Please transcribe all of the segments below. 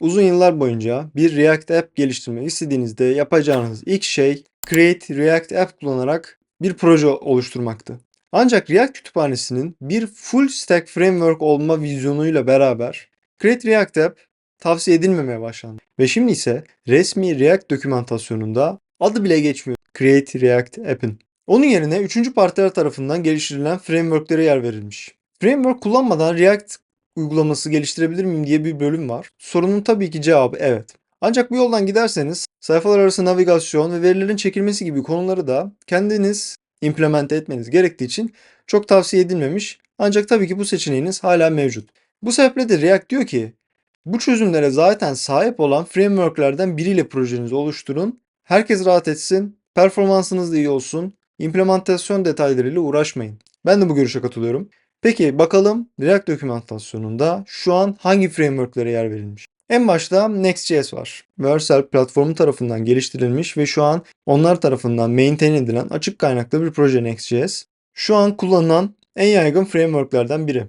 Uzun yıllar boyunca bir React App geliştirmek istediğinizde yapacağınız ilk şey Create React App kullanarak bir proje oluşturmaktı. Ancak React kütüphanesinin bir full stack framework olma vizyonuyla beraber Create React App tavsiye edilmemeye başlandı. Ve şimdi ise resmi React dokümantasyonunda adı bile geçmiyor Create React App'in. Onun yerine üçüncü partiler tarafından geliştirilen frameworklere yer verilmiş. Framework kullanmadan React uygulaması geliştirebilir miyim diye bir bölüm var. Sorunun tabii ki cevabı evet. Ancak bu yoldan giderseniz sayfalar arası navigasyon ve verilerin çekilmesi gibi konuları da kendiniz implemente etmeniz gerektiği için çok tavsiye edilmemiş. Ancak tabii ki bu seçeneğiniz hala mevcut. Bu sebeple de React diyor ki bu çözümlere zaten sahip olan frameworklerden biriyle projenizi oluşturun. Herkes rahat etsin, performansınız da iyi olsun, implementasyon detaylarıyla uğraşmayın. Ben de bu görüşe katılıyorum. Peki bakalım React dokümantasyonunda şu an hangi frameworklere yer verilmiş? En başta Next.js var. Vercel platformu tarafından geliştirilmiş ve şu an onlar tarafından maintain edilen açık kaynaklı bir proje Next.js. Şu an kullanılan en yaygın frameworklerden biri.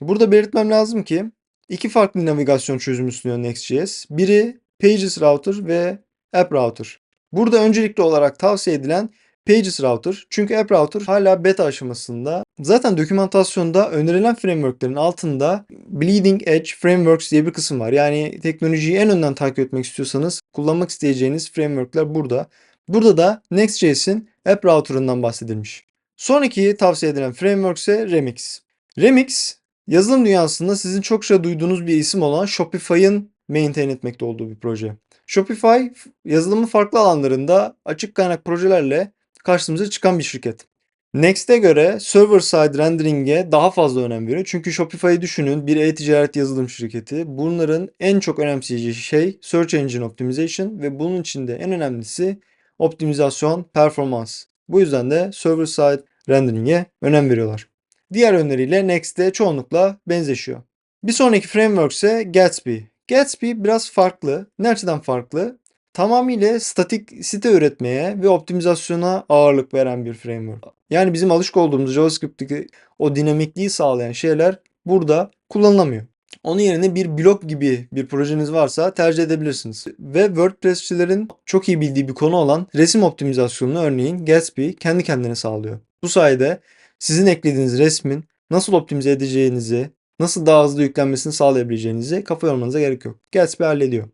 Burada belirtmem lazım ki iki farklı navigasyon çözümü sunuyor Next.js. Biri Pages Router ve App Router. Burada öncelikli olarak tavsiye edilen Pages Router. Çünkü App Router hala beta aşamasında. Zaten dokümantasyonda önerilen frameworklerin altında Bleeding Edge Frameworks diye bir kısım var. Yani teknolojiyi en önden takip etmek istiyorsanız kullanmak isteyeceğiniz frameworkler burada. Burada da Next.js'in App Router'ından bahsedilmiş. Sonraki tavsiye edilen framework ise Remix. Remix yazılım dünyasında sizin çokça duyduğunuz bir isim olan Shopify'ın maintain etmekte olduğu bir proje. Shopify yazılımın farklı alanlarında açık kaynak projelerle karşımıza çıkan bir şirket. Next'e göre server side rendering'e daha fazla önem veriyor. Çünkü Shopify'ı düşünün bir e-ticaret yazılım şirketi. Bunların en çok önemseyeceği şey Search Engine Optimization ve bunun içinde en önemlisi optimizasyon, performans. Bu yüzden de server side rendering'e önem veriyorlar. Diğer öneriyle Next'te çoğunlukla benzeşiyor. Bir sonraki framework ise Gatsby. Gatsby biraz farklı. Ne açıdan farklı? Tamamıyla statik site üretmeye ve optimizasyona ağırlık veren bir framework. Yani bizim alışık olduğumuz JavaScript'teki o dinamikliği sağlayan şeyler burada kullanılamıyor. Onun yerine bir blog gibi bir projeniz varsa tercih edebilirsiniz. Ve WordPress'çilerin çok iyi bildiği bir konu olan resim optimizasyonunu örneğin Gatsby kendi kendine sağlıyor. Bu sayede sizin eklediğiniz resmin nasıl optimize edeceğinizi, nasıl daha hızlı yüklenmesini sağlayabileceğinizi kafa yormanıza gerek yok. Gatsby hallediyor.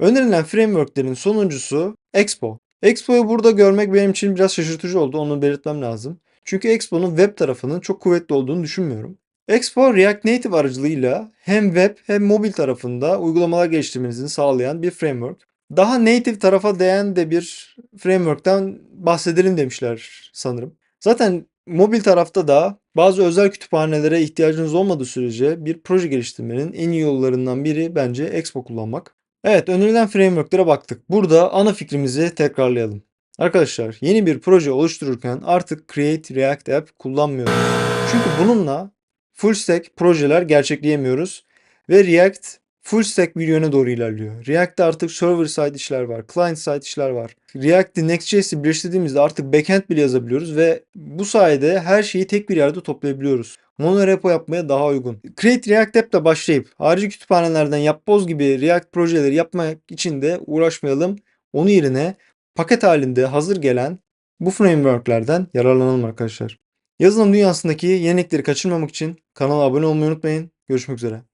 Önerilen frameworklerin sonuncusu Expo. Expo'yu burada görmek benim için biraz şaşırtıcı oldu. Onu belirtmem lazım. Çünkü Expo'nun web tarafının çok kuvvetli olduğunu düşünmüyorum. Expo React Native aracılığıyla hem web hem mobil tarafında uygulamalar geliştirmenizi sağlayan bir framework. Daha native tarafa değen de bir framework'ten bahsedelim demişler sanırım. Zaten mobil tarafta da bazı özel kütüphanelere ihtiyacınız olmadığı sürece bir proje geliştirmenin en iyi yollarından biri bence Expo kullanmak. Evet önerilen frameworklere baktık. Burada ana fikrimizi tekrarlayalım. Arkadaşlar yeni bir proje oluştururken artık Create React App kullanmıyoruz. Çünkü bununla full stack projeler gerçekleyemiyoruz ve React full stack bir yöne doğru ilerliyor. React'te artık server side işler var, client side işler var. React'te Next.js'i birleştirdiğimizde artık backend bile yazabiliyoruz ve bu sayede her şeyi tek bir yerde toplayabiliyoruz. Monorepo yapmaya daha uygun. Create React App'le başlayıp harici kütüphanelerden yapboz gibi React projeleri yapmak için de uğraşmayalım. Onun yerine paket halinde hazır gelen bu frameworklerden yararlanalım arkadaşlar. Yazılım dünyasındaki yenilikleri kaçırmamak için kanala abone olmayı unutmayın. Görüşmek üzere.